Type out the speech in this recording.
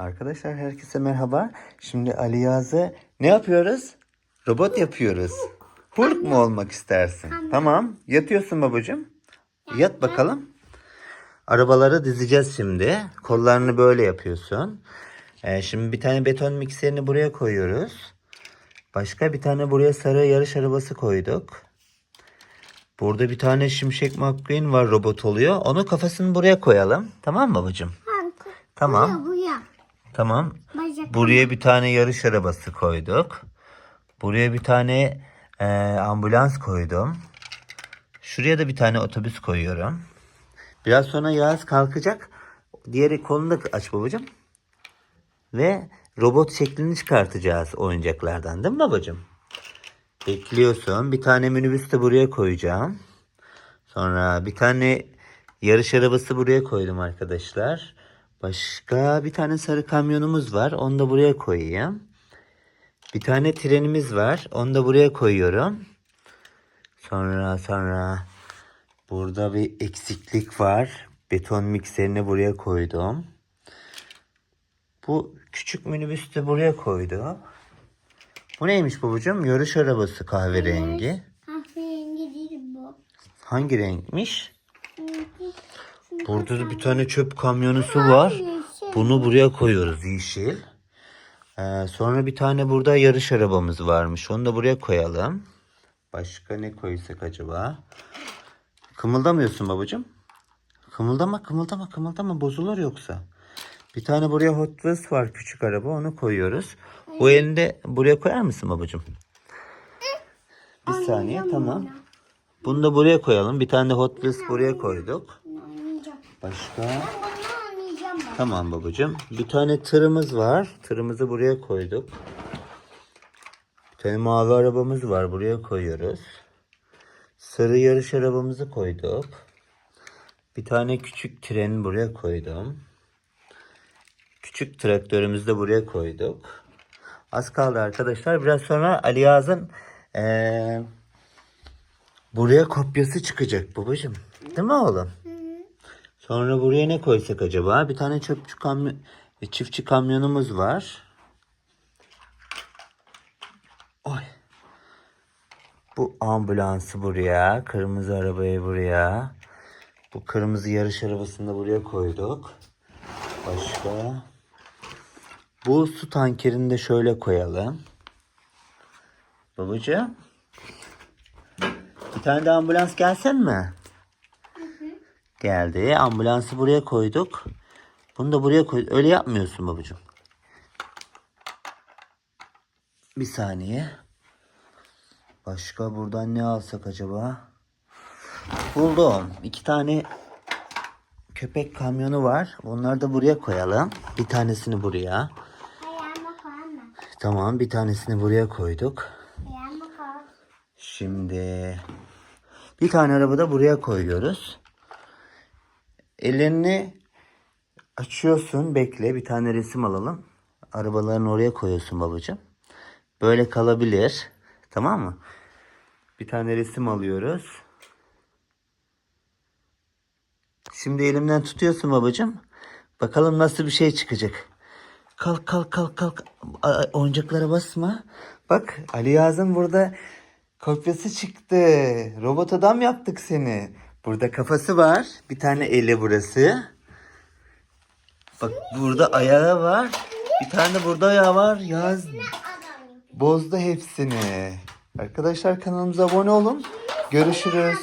Arkadaşlar herkese merhaba. Şimdi Ali Yaz'ı ne yapıyoruz? Robot yapıyoruz. Hulk mu olmak istersin? Tamam. Yatıyorsun babacığım. Yat bakalım. Arabaları dizeceğiz şimdi. Kollarını böyle yapıyorsun. Ee, şimdi bir tane beton mikserini buraya koyuyoruz. Başka bir tane buraya sarı yarış arabası koyduk. Burada bir tane Şimşek McQueen var robot oluyor. Onun kafasını buraya koyalım. Tamam mı babacığım? Tamam. Bu ya. Tamam. Bacak. Buraya bir tane yarış arabası koyduk. Buraya bir tane e, ambulans koydum. Şuraya da bir tane otobüs koyuyorum. Biraz sonra Yağız kalkacak. Diğeri kolunu da aç babacığım. Ve robot şeklini çıkartacağız oyuncaklardan değil mi babacığım? Bekliyorsun. Bir tane minibüs de buraya koyacağım. Sonra bir tane yarış arabası buraya koydum arkadaşlar. Başka bir tane sarı kamyonumuz var. Onu da buraya koyayım. Bir tane trenimiz var. Onu da buraya koyuyorum. Sonra sonra burada bir eksiklik var. Beton mikserini buraya koydum. Bu küçük minibüsü de buraya koydum. Bu neymiş babacığım? Yarış arabası kahverengi. Kahverengi değil bu. Hangi renkmiş? Burada da bir tane çöp kamyonusu var. yeşil. Bunu buraya koyuyoruz yeşil. Ee, sonra bir tane burada yarış arabamız varmış. Onu da buraya koyalım. Başka ne koysak acaba? Kımıldamıyorsun babacığım. Kımıldama kımıldama kımıldama bozulur yoksa. Bir tane buraya Hot Wheels var küçük araba onu koyuyoruz. O elinde buraya koyar mısın babacığım? Bir saniye tamam. Bunu da buraya koyalım. Bir tane Hot Wheels buraya koyduk. Başka? Ben bunu oynayacağım bak. Tamam babacığım. Bir tane tırımız var. Tırımızı buraya koyduk. Bir tane mavi arabamız var. Buraya koyuyoruz. Sarı yarış arabamızı koyduk. Bir tane küçük tren buraya koydum. Küçük traktörümüzü de buraya koyduk. Az kaldı arkadaşlar. Biraz sonra Ali Yaz'ın eee, buraya kopyası çıkacak babacığım. Değil mi oğlum? Sonra buraya ne koysak acaba? Bir tane çöpçü kamyon, e, çiftçi kamyonumuz var. Oy. Bu ambulansı buraya, kırmızı arabayı buraya. Bu kırmızı yarış arabasını da buraya koyduk. Başka. Bu su tankerini de şöyle koyalım. Babacığım. Bir tane de ambulans gelsen mi? Geldi. Ambulansı buraya koyduk. Bunu da buraya koy. Öyle yapmıyorsun babacığım. Bir saniye. Başka buradan ne alsak acaba? Buldum. İki tane köpek kamyonu var. Bunları da buraya koyalım. Bir tanesini buraya. Tamam bir tanesini buraya koyduk. Şimdi bir tane araba da buraya koyuyoruz. Ellerini açıyorsun. Bekle. Bir tane resim alalım. Arabalarını oraya koyuyorsun babacığım. Böyle kalabilir. Tamam mı? Bir tane resim alıyoruz. Şimdi elimden tutuyorsun babacığım. Bakalım nasıl bir şey çıkacak. Kalk kalk kalk kalk. Oyuncaklara basma. Bak Ali Yaz'ın burada kopyası çıktı. Robot adam yaptık seni. Burada kafası var. Bir tane eli burası. Bak burada ayağı var. Bir tane burada ayağı var. Yaz bozdu hepsini. Arkadaşlar kanalımıza abone olun. Görüşürüz.